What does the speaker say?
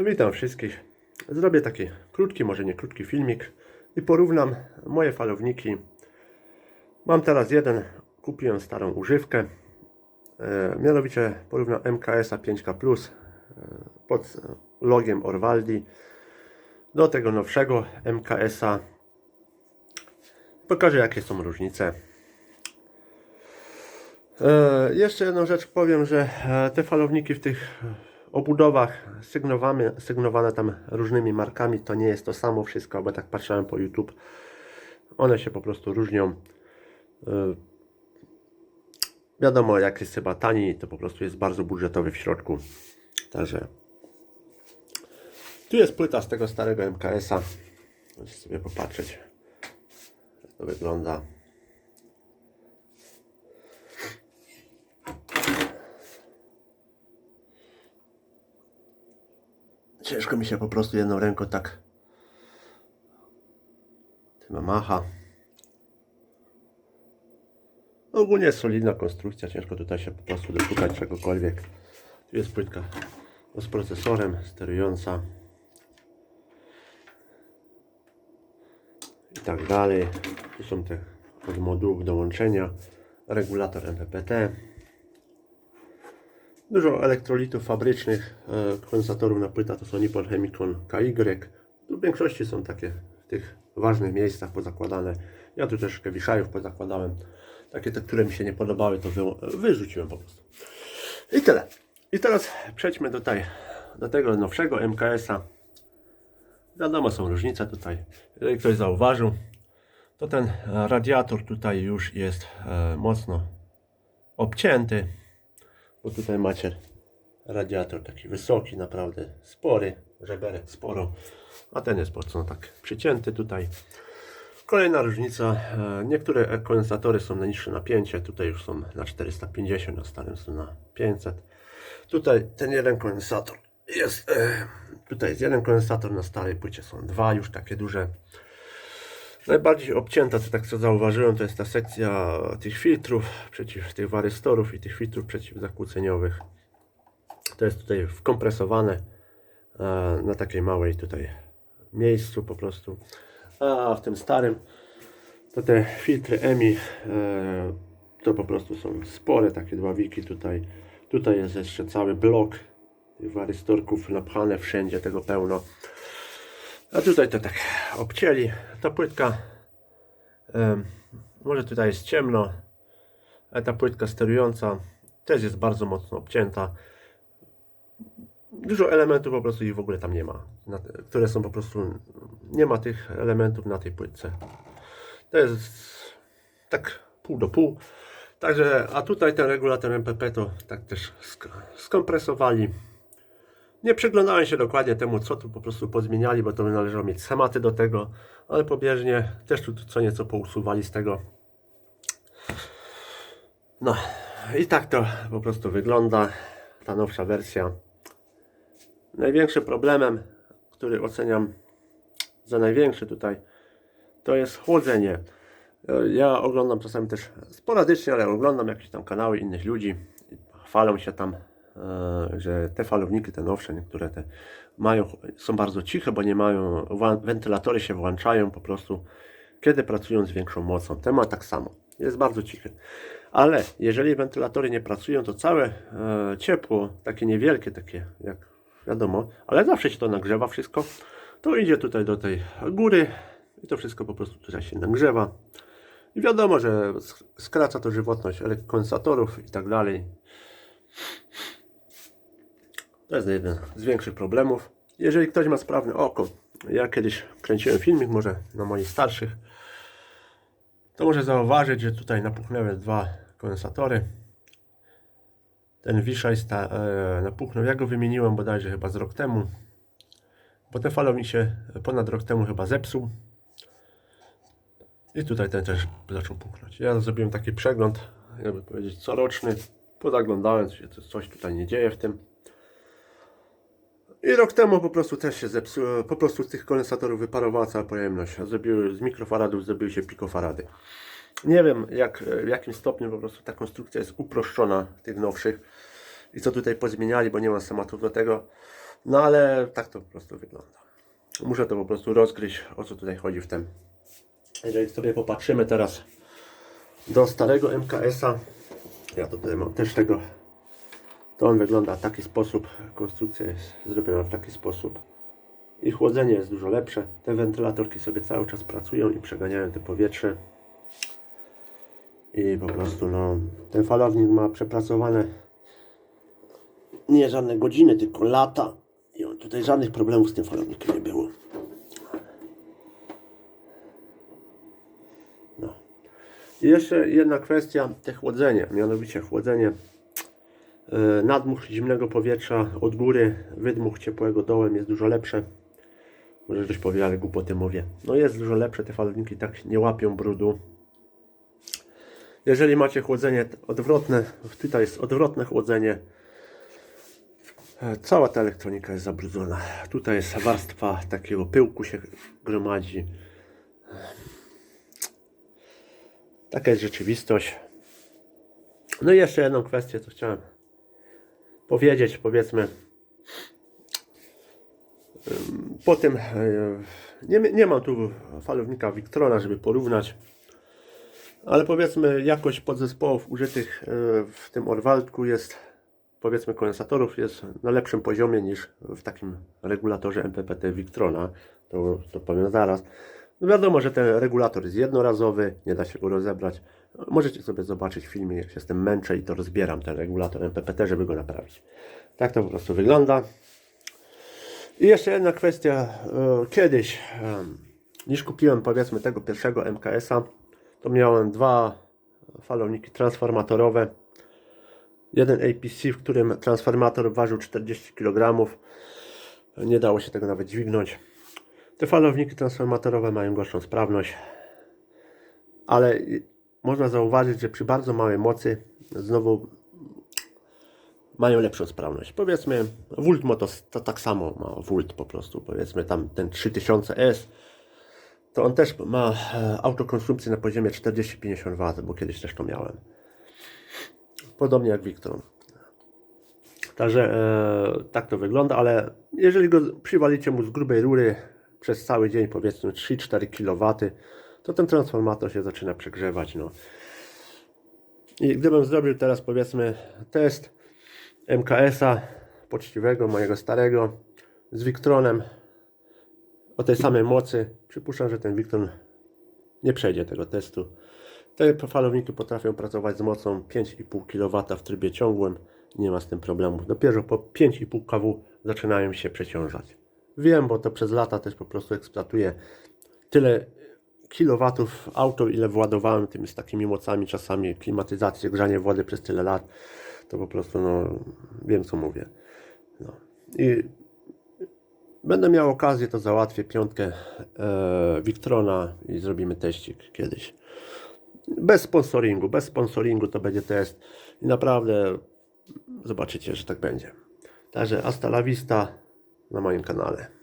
Witam wszystkich. Zrobię taki krótki, może nie krótki filmik i porównam moje falowniki. Mam teraz jeden, kupiłem starą używkę. E, mianowicie porównam MKS-a 5K Plus e, pod logiem Orwaldi do tego nowszego MKS-a. Pokażę jakie są różnice. E, jeszcze jedną rzecz powiem, że e, te falowniki w tych obudowach sygnowane, sygnowane tam różnymi markami to nie jest to samo wszystko, bo tak patrzyłem po YouTube. One się po prostu różnią. E, Wiadomo, jak jest chyba tani, to po prostu jest bardzo budżetowy w środku. Także tu jest płyta z tego starego MKS-a. Możecie sobie popatrzeć, jak to wygląda. Ciężko mi się po prostu jedną ręką tak tym macha. Ogólnie jest solidna konstrukcja, ciężko tutaj się po prostu doszukać czegokolwiek. Tu jest płytka z procesorem, sterująca. I tak dalej. Tu są te od modułów do łączenia. Regulator MPPT. Dużo elektrolitów fabrycznych, e, kondensatorów na płyta to są Nippon Chemicon KY. Tu w większości są takie w tych ważnych miejscach pozakładane. Ja tu też wiszajów pozakładałem. Takie te, które mi się nie podobały, to wy, wyrzuciłem po prostu. I tyle. I teraz przejdźmy tutaj do tego nowszego MKS-a. Wiadomo, są różnice tutaj. Jeżeli ktoś zauważył, to ten radiator tutaj już jest e, mocno obcięty bo tutaj macie radiator taki wysoki, naprawdę spory, żeberek sporo, a ten jest mocno tak przycięty tutaj. Kolejna różnica, e, niektóre kondensatory są na niższe napięcie, tutaj już są na 450, na starym są na 500. Tutaj ten jeden kondensator jest, e, tutaj jest jeden kondensator, na starej płycie są dwa już takie duże. Najbardziej obcięta, to tak co zauważyłem, to jest ta sekcja tych filtrów, przeciw tych warystorów i tych filtrów przeciwzakłóceniowych. To jest tutaj wkompresowane e, na takiej małej tutaj miejscu po prostu. A w tym starym to te filtry EMI e, to po prostu są spore takie dławiki tutaj. Tutaj jest jeszcze cały blok tych warystorków napchane wszędzie, tego pełno. A tutaj to tak obcięli. Ta płytka, może tutaj jest ciemno, ale ta płytka sterująca też jest bardzo mocno obcięta. Dużo elementów po prostu ich w ogóle tam nie ma, które są po prostu, nie ma tych elementów na tej płytce. To jest tak pół do pół. Także, a tutaj ten regulator MPP to tak też sk- skompresowali. Nie przyglądałem się dokładnie temu, co tu po prostu pozmieniali, bo to by należało mieć schematy do tego, ale pobieżnie też tu co nieco pousuwali z tego. No i tak to po prostu wygląda ta nowsza wersja. Największym problemem, który oceniam za największy tutaj, to jest chłodzenie. Ja oglądam czasami też sporadycznie, ale oglądam jakieś tam kanały innych ludzi. Chwalą się tam, że te falowniki, te nowsze, niektóre te mają, są bardzo ciche, bo nie mają, wentylatory się włączają po prostu, kiedy pracują z większą mocą. Ten ma tak samo, jest bardzo cichy. Ale jeżeli wentylatory nie pracują, to całe e, ciepło, takie niewielkie, takie jak wiadomo, ale zawsze się to nagrzewa wszystko, to idzie tutaj do tej góry i to wszystko po prostu tutaj się nagrzewa. I wiadomo, że sk- skraca to żywotność kondensatorów i tak dalej. To jest jeden z większych problemów. Jeżeli ktoś ma sprawne oko, ja kiedyś kręciłem filmik, może na moich starszych, to może zauważyć, że tutaj napuchnęły dwa kondensatory. Ten Wiszaj sta, e, napuchnął. Ja go wymieniłem bodajże chyba z rok temu, bo ten falownik się ponad rok temu chyba zepsuł. I tutaj ten też zaczął puknąć. Ja zrobiłem taki przegląd, jakby powiedzieć, coroczny. Pozaglądałem, czy się coś tutaj nie dzieje w tym. I rok temu po prostu też się zepsuło, po prostu z tych kondensatorów wyparowała cała pojemność. Zrobiły, z mikrofaradów zrobiły się pikofarady. Nie wiem jak, w jakim stopniu po prostu ta konstrukcja jest uproszczona tych nowszych. i co tutaj pozmieniali, bo nie mam schematów do tego. No ale tak to po prostu wygląda. Muszę to po prostu rozgryźć, o co tutaj chodzi w tym. Jeżeli sobie popatrzymy teraz do starego MKS-a, ja tutaj mam też tego, to on wygląda w taki sposób, konstrukcja jest zrobiona w taki sposób i chłodzenie jest dużo lepsze. Te wentylatorki sobie cały czas pracują i przeganiają to powietrze. I po prostu no, ten falownik ma przepracowane nie żadne godziny, tylko lata. I on, tutaj żadnych problemów z tym falownikiem nie było. No. I jeszcze jedna kwestia, te chłodzenie, mianowicie chłodzenie nadmuch zimnego powietrza od góry, wydmuch ciepłego dołem jest dużo lepsze. Może ktoś powie, ale głupoty mówię. No jest dużo lepsze, te falowniki tak nie łapią brudu. Jeżeli macie chłodzenie odwrotne, tutaj jest odwrotne chłodzenie, e, cała ta elektronika jest zabrudzona. Tutaj jest warstwa takiego pyłku się gromadzi. Taka jest rzeczywistość. No i jeszcze jedną kwestię, co chciałem powiedzieć, powiedzmy. Po tym, e, nie, nie mam tu falownika Victrona, żeby porównać, ale powiedzmy jakość podzespołów użytych e, w tym Orwaldku jest, powiedzmy kondensatorów jest na lepszym poziomie niż w takim regulatorze MPPT Victrona, to, to powiem zaraz. No wiadomo, że ten regulator jest jednorazowy, nie da się go rozebrać. Możecie sobie zobaczyć w filmie, jak się z tym męczę i to rozbieram ten regulator MPPT, żeby go naprawić. Tak to po prostu wygląda. I jeszcze jedna kwestia. e, Kiedyś, niż kupiłem powiedzmy tego pierwszego MKS-a, to miałem dwa falowniki transformatorowe. Jeden APC, w którym transformator ważył 40 kg. Nie dało się tego nawet dźwignąć. Te falowniki transformatorowe mają gorszą sprawność, ale można zauważyć, że przy bardzo małej mocy znowu mają lepszą sprawność. Powiedzmy, Volt Motos to tak samo ma Volt po prostu. Powiedzmy tam ten 3000S, to on też ma e, autokonsumpcję na poziomie 40-50 W, bo kiedyś też to miałem. Podobnie jak Victron. Także e, tak to wygląda, ale jeżeli go przywalicie mu z grubej rury przez cały dzień, powiedzmy 3-4 kW, to ten transformator się zaczyna przegrzewać. No. I gdybym zrobił teraz powiedzmy test MKS-a poczciwego, mojego starego z Victronem o tej samej mocy, przypuszczam, że ten Victron nie przejdzie tego testu. Te falowniki potrafią pracować z mocą 5,5 kW w trybie ciągłym. Nie ma z tym problemu. Dopiero po 5,5 kW zaczynają się przeciążać. Wiem, bo to przez lata też po prostu eksploatuję tyle kilowatów auto, ile władowałem tymi z takimi mocami, czasami klimatyzację, grzanie wody przez tyle lat. To po prostu no, wiem co mówię. No. I będę miał okazję, to załatwię piątkę e, Victrona i zrobimy teścik kiedyś. Bez sponsoringu, bez sponsoringu to będzie test i naprawdę zobaczycie, że tak będzie. Także hasta la vista na moim kanale.